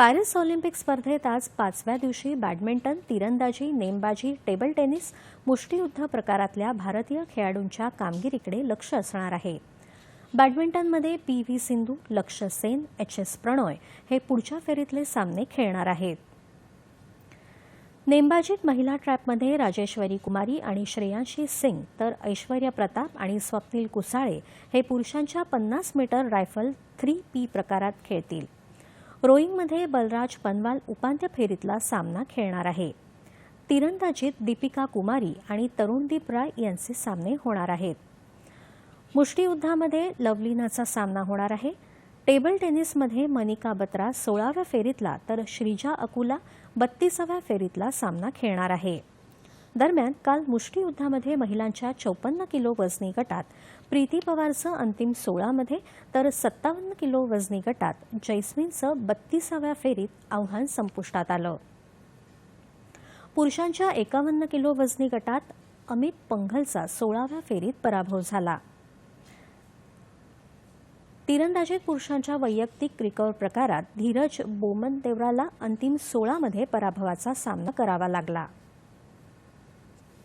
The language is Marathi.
पॅरिस ऑलिम्पिक स्पर्धेत आज पाचव्या दिवशी बॅडमिंटन तिरंदाजी नेमबाजी टेबल टेनिस मुष्टियुद्ध प्रकारातल्या भारतीय खेळाडूंच्या कामगिरीकडे लक्ष असणार आहे. बॅडमिंटनमध्ये पी व्ही सिंधू लक्ष्य सेन एच एस प्रणॉय हे पुढच्या फेरीतले सामने खेळणार आहेत. नेमबाजीत महिला ट्रॅपमध्ये राजेश्वरी कुमारी आणि श्रेयांशी सिंग तर ऐश्वर्या प्रताप आणि स्वप्नील कुसाळे हे पुरुषांच्या पन्नास मीटर रायफल थ्री पी प्रकारात खेळतील. रोईंगमध्ये बलराज पनवाल उपांत्य फेरीतला सामना खेळणार आहे. तिरंदाजीत दीपिका कुमारी आणि तरुणदीप राय यांचे सामने होणार आहेत. मुष्टियुद्धामध्ये लवलिनाचा सामना होणार आहे. टेबल टेनिसमध्ये मनिका बत्रा सोळाव्या फेरीतला तर श्रीजा अकुला बत्तीसाव्या फेरीतला सामना खेळणार आहे. दरम्यान काल मुष्टियुद्धामध्ये महिलांच्या चौपन्न किलो वजनी गटात प्रीती पवारचं अंतिम सोळामध्ये तर सत्तावन्न किलो वजनी गटात जैस्मिनचं बत्तीसाव्या फेरीत आव्हान संपुष्टात आलं. पुरुषांच्या एकावन्न किलो वजनी गटात अमित पंघलचा सोळाव्या फेरीत पराभव झाला. तिरंदाजीत पुरुषांच्या वैयक्तिक रिकर्व प्रकारात धीरज बोमनदेवराला अंतिम सोळामध्ये पराभवाचा सामना करावा लागला.